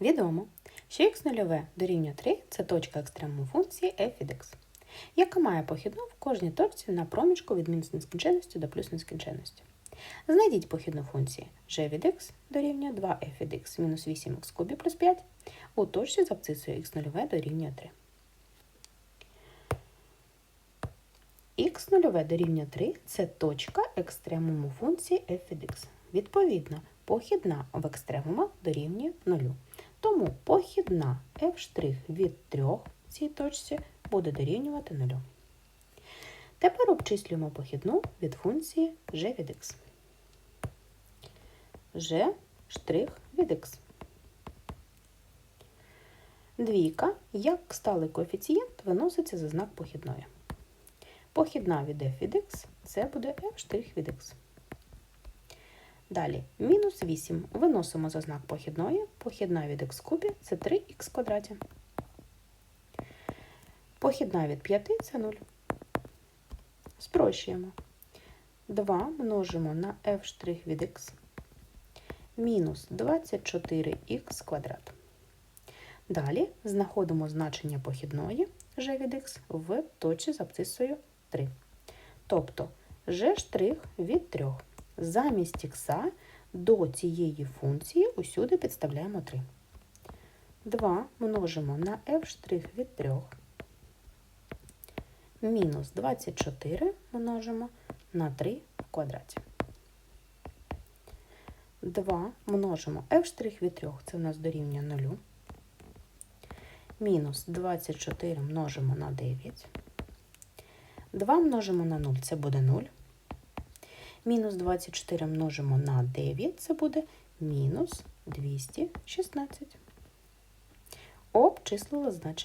Відомо, що х0 дорівнює 3 це точка екстремуму функції f від x, яка має похідну в кожній точці на проміжку від мінус нескінченності до плюс нескінченності. Знайдіть похідну функції g від x дорівнює 2f від x мінус 8x кубі плюс 5 у точці з абсцисою х0 дорівнює 3. х0 дорівнює 3 це точка екстремуму функції f від x. Відповідно, похідна в екстремумах дорівнює 0. Тому похідна f' від 3 в цій точці буде дорівнювати 0. Тепер обчислюємо похідну від функції g від x. g' від x. Двійка, як сталий коефіцієнт, виноситься за знак похідної. Похідна від f від x це буде f' від x. Далі, мінус 8 виносимо за знак похідної. Похідна від х кубі це 3х квадраті. Похідна від 5 це 0. Спрощуємо. 2 множимо на f' від x мінус 24х квадрат. Далі знаходимо значення похідної g від x в точці з абсцисою 3. Тобто g' від 3. Замість х до цієї функції усюди підставляємо 3. 2 множимо на f' від 3. Мінус 24 множимо на 3 в квадраті. 2 множимо f' від 3, це у нас дорівнює 0. Мінус 24 множимо на 9. 2 множимо на 0, це буде 0. Мінус 24 множимо на 9, це буде мінус 216. Обчислила значення.